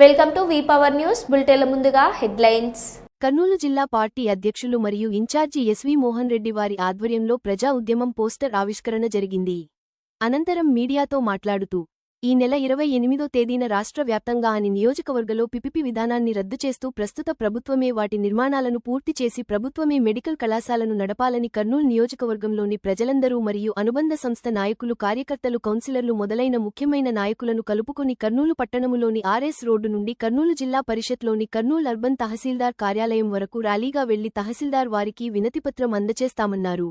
Welcome to V power news బులెటిన్ల ముందుగా headlines. Kurnool జిల్లా party అధ్యక్షులు మరియు ఇన్ఛార్జి ఎస్వి మోహన్ రెడ్డి వారి ఆధ్వర్యంలో ప్రజా ఉద్యమం పోస్టర్ ఆవిష్కరణ జరిగింది. అనంతరం మీడియాతో మాట్లాడుతూ ఈ నెల ఇరవై ఎనిమిదో తేదీన రాష్ట్ర వ్యాప్తంగా అని నియోజకవర్గలో పిపిపి విధానాన్ని రద్దు చేస్తూ ప్రస్తుత ప్రభుత్వమే వాటి నిర్మాణాలను పూర్తి చేసి ప్రభుత్వమే మెడికల్ కళాశాలను నడపాలని కర్నూలు నియోజకవర్గంలోని ప్రజలందరూ మరియు అనుబంధ సంస్థ నాయకులు కార్యకర్తలు కౌన్సిలర్లు మొదలైన ముఖ్యమైన నాయకులను కలుపుకొని కర్నూలు పట్టణములోని ఆర్ఎస్ రోడ్డు నుండి కర్నూలు జిల్లా పరిషత్లోని కర్నూలు అర్బన్ తహసీల్దార్ కార్యాలయం వరకు ర్యాలీగా వెళ్ళి తహసీల్దార్ వారికి వినతిపత్రం అందజేస్తామన్నారు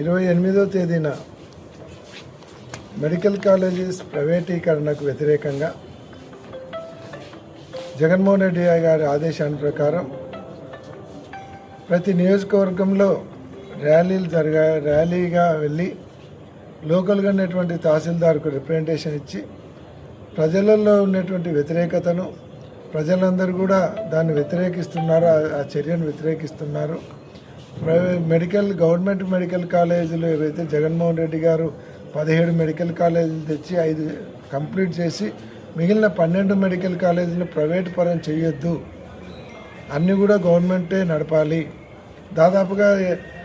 ఇరవై ఎనిమిదో తేదీన మెడికల్ కాలేజెస్ ప్రైవేటీకరణకు వ్యతిరేకంగా జగన్మోహన్ రెడ్డి గారి ఆదేశాన్ని ప్రకారం ప్రతి నియోజకవర్గంలో ర్యాలీలు జరగా ర్యాలీగా వెళ్ళి లోకల్గా ఉన్నటువంటి తహసీల్దార్కు రిప్రజెంటేషన్ ఇచ్చి ప్రజలలో ఉన్నటువంటి వ్యతిరేకతను ప్రజలందరూ కూడా దాన్ని వ్యతిరేకిస్తున్నారు ఆ- చర్యను వ్యతిరేకిస్తున్నారు. ప్రైవేట్ మెడికల్ గవర్నమెంట్ మెడికల్ కాలేజీలు ఏవైతే జగన్మోహన్ రెడ్డి గారు పదిహేడు మెడికల్ కాలేజీలు తెచ్చి ఐదు కంప్లీట్ చేసి మిగిలిన పన్నెండు మెడికల్ కాలేజీలు ప్రైవేట్ పరం చేయొద్దు. అన్నీ కూడా గవర్నమెంటే నడపాలి. దాదాపుగా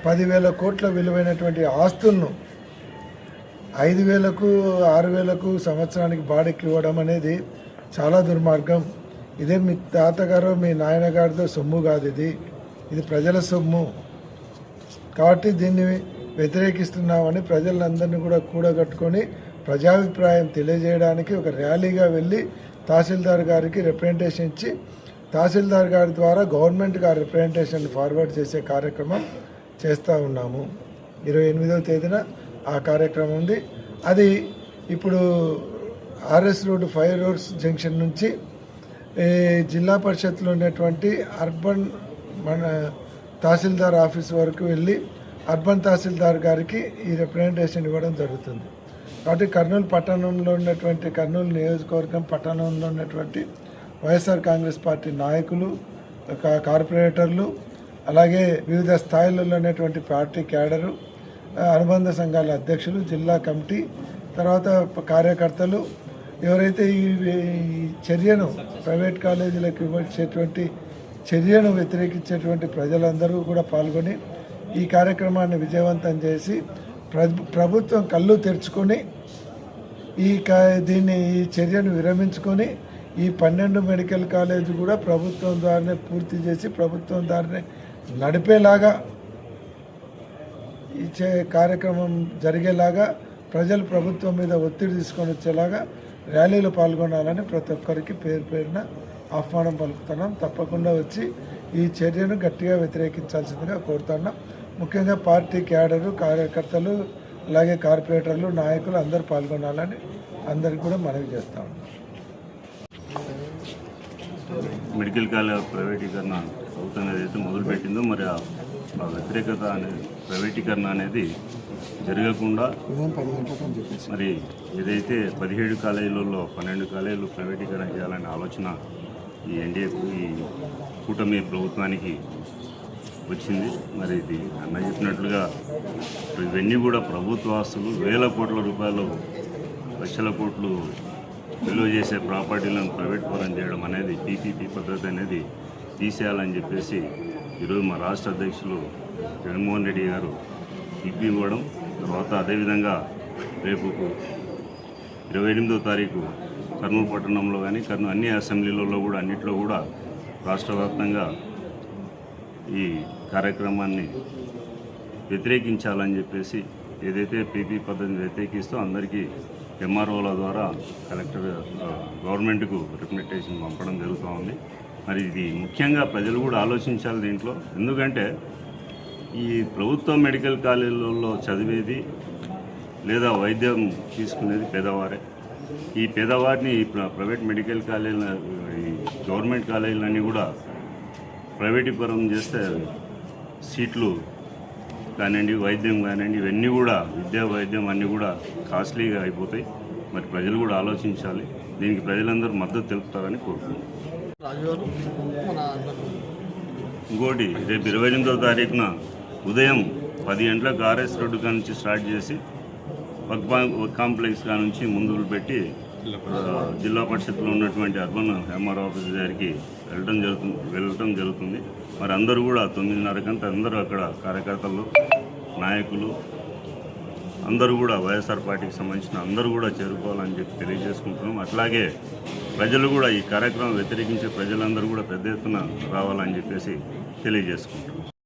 పదివేల కోట్ల విలువైనటువంటి ఆస్తులను ఐదు వేలకు ఆరు వేలకు సంవత్సరానికి బాడీకి ఇవ్వడం అనేది చాలా దుర్మార్గం. ఇదే మీ తాతగారు మీ నాయనగారితో సొమ్ము కాదు ఇది. ఇది ప్రజల సొమ్ము. కాబట్టి దీన్ని వ్యతిరేకిస్తున్నామని ప్రజలందరినీ కూడా కూడగట్టుకొని ప్రజాభిప్రాయం తెలియజేయడానికి ఒక ర్యాలీగా వెళ్ళి తహసీల్దార్ గారికి రిప్రజెంటేషన్ ఇచ్చి తహసీల్దార్ గారి ద్వారా గవర్నమెంట్కి ఆ రిప్రజెంటేషన్ ఫార్వర్డ్ చేసే కార్యక్రమం చేస్తూ ఉన్నాము. ఇరవై ఎనిమిదవ తేదీన ఆ కార్యక్రమం ఉంది. అది ఇప్పుడు RS road five roads junction నుంచి ఈ జిల్లా పరిషత్లో ఉన్నటువంటి అర్బన్ మన తహసీల్దార్ ఆఫీస్ వరకు వెళ్ళి అర్బన్ తహసీల్దార్ గారికి ఈ రిప్రజెంటేషన్ ఇవ్వడం జరుగుతుంది. కాబట్టి కర్నూలు పట్టణంలో ఉన్నటువంటి కర్నూలు నియోజకవర్గం పట్టణంలో ఉన్నటువంటి వైఎస్ఆర్ కాంగ్రెస్ పార్టీ నాయకులు కా- కార్పొరేటర్లు అలాగే వివిధ స్థాయిలలో ఉన్నటువంటి పార్టీ క్యాడరు అనుబంధ సంఘాల అధ్యక్షులు జిల్లా కమిటీ తర్వాత కార్యకర్తలు ఎవరైతే ఈ ఈ చర్యను ప్రైవేట్ కాలేజీలకు ఇవ్వచ్చేటువంటి చర్యను వ్యతిరేకించేటువంటి ప్రజలందరూ కూడా పాల్గొని ఈ కార్యక్రమాన్ని విజయవంతం చేసి ప్రభుత్వం కళ్ళు తెరుచుకొని ఈ దీన్ని ఈ చర్యను విరమించుకొని ఈ పన్నెండు మెడికల్ కాలేజ్ కూడా ప్రభుత్వం ద్వారానే పూర్తి చేసి ప్రభుత్వం ద్వారానే నడిపేలాగా ఈ కార్యక్రమం జరిగేలాగా ప్రజలు ప్రభుత్వం మీద ఒత్తిడి తీసుకొని వచ్చేలాగా ర్యాలీలో పాల్గొనాలని ప్రతి ఒక్కరికి పేరు పేరున ఆహ్వానం పలుకుతున్నాం. తప్పకుండా వచ్చి ఈ చర్యను గట్టిగా వ్యతిరేకించాల్సిందిగా కోరుతున్నాం. ముఖ్యంగా పార్టీ క్యాడరు కార్యకర్తలు అలాగే కార్పొరేటర్లు నాయకులు అందరూ పాల్గొనాలని అందరికి కూడా మనవి చేస్తా ఉన్నాం. మెడికల్ కాలేజ్ ప్రైవేటీకరణ ప్రభుత్వం ఏదైతే మొదలుపెట్టిందో మరి ఆ ఆ వ్యతిరేకత అనేది ప్రైవేటీకరణ అనేది జరగకుండా మరి ఏదైతే పదిహేడు కాలేజీలలో పన్నెండు కాలేజీలు ప్రైవేటీకరణ చేయాలనే ఆలోచన ఈ ఎన్డీఏ ఈ కూటమి ప్రభుత్వానికి వచ్చింది. మరి ఇది అన్న చెప్పినట్లుగా ఇవన్నీ కూడా ప్రభుత్వ ఆస్తులు వేల కోట్ల రూపాయలు లక్షల కోట్లు విలువ చేసే ప్రాపర్టీలను ప్రైవేట్ పరం చేయడం అనేది పీపీపీ పద్ధతి అనేది తీసేయాలని చెప్పేసి ఈరోజు మా రాష్ట్ర అధ్యక్షులు జగన్మోహన్ రెడ్డి గారు పిపి ఇవ్వడం తర్వాత అదేవిధంగా రేపు ఇరవై ఎనిమిదో తారీఖు కర్నూలు పట్టణంలో కానీ కర్నూలు అన్ని అసెంబ్లీలలో కూడా అన్నింటిలో కూడా రాష్ట్ర వ్యాప్తంగా ఈ కార్యక్రమాన్ని వ్యతిరేకించాలని చెప్పేసి ఏదైతే పీపీ పద్ధతిని వ్యతిరేకిస్తూ అందరికీ ఎంఆర్ఓల ద్వారా కలెక్టర్ గవర్నమెంట్కు రికమెండేషన్ పంపడం జరుగుతూ ఉంది. మరి ఇది ముఖ్యంగా ప్రజలు కూడా ఆలోచించాలి దీంట్లో. ఎందుకంటే ఈ ప్రభుత్వ మెడికల్ కాలేజీలలో చదివేది లేదా వైద్యం తీసుకునేది పేదవారే. ఈ పేదవారిని ప్ర- ప్రైవేట్ మెడికల్ కాలేజీల ఈ గవర్నమెంట్ కాలేజీలన్నీ కూడా ప్రైవేటీకరం చేస్తే సీట్లు కానివ్వండి వైద్యం కానివ్వండి ఇవన్నీ కూడా విద్యా వైద్యం అన్నీ కూడా కాస్ట్లీగా అయిపోతాయి. మరి ప్రజలు కూడా ఆలోచించాలి. దీనికి ప్రజలందరూ మద్దతు తెలుపుతారని కోరుకుంటున్నాను ఇంకోటి రేపు ఇరవై ఎనిమిదో తారీఖున ఉదయం పది గంటలకు ఆర్ఎస్ రోడ్డు కాడ నుంచి స్టార్ట్ చేసి వర్క్ కాంప్లెక్స్ కాడ నుంచి ముందుకు పెట్టి జిల్లా పరిషత్లో ఉన్నటువంటి అర్బన్ ఎంఆర్ ఆఫీస్ దగ్గరికి వెళ్ళడం జరుగుతుంది వెళ్ళటం జరుగుతుంది. మరి అందరూ కూడా తొమ్మిదిన్నర తొమ్మిదిన్నరకంతా అందరూ అక్కడ కార్యకర్తలు నాయకులు అందరూ కూడా వైఎస్ఆర్ పార్టీకి సంబంధించిన అందరూ కూడా చేరుకోవాలని చెప్పి తెలియజేసుకుంటున్నాం. అట్లాగే ప్రజలు కూడా ఈ కార్యక్రమం వ్యతిరేకించే ప్రజలందరూ కూడా పెద్ద ఎత్తున రావాలని చెప్పేసి తెలియజేసుకుంటున్నాం.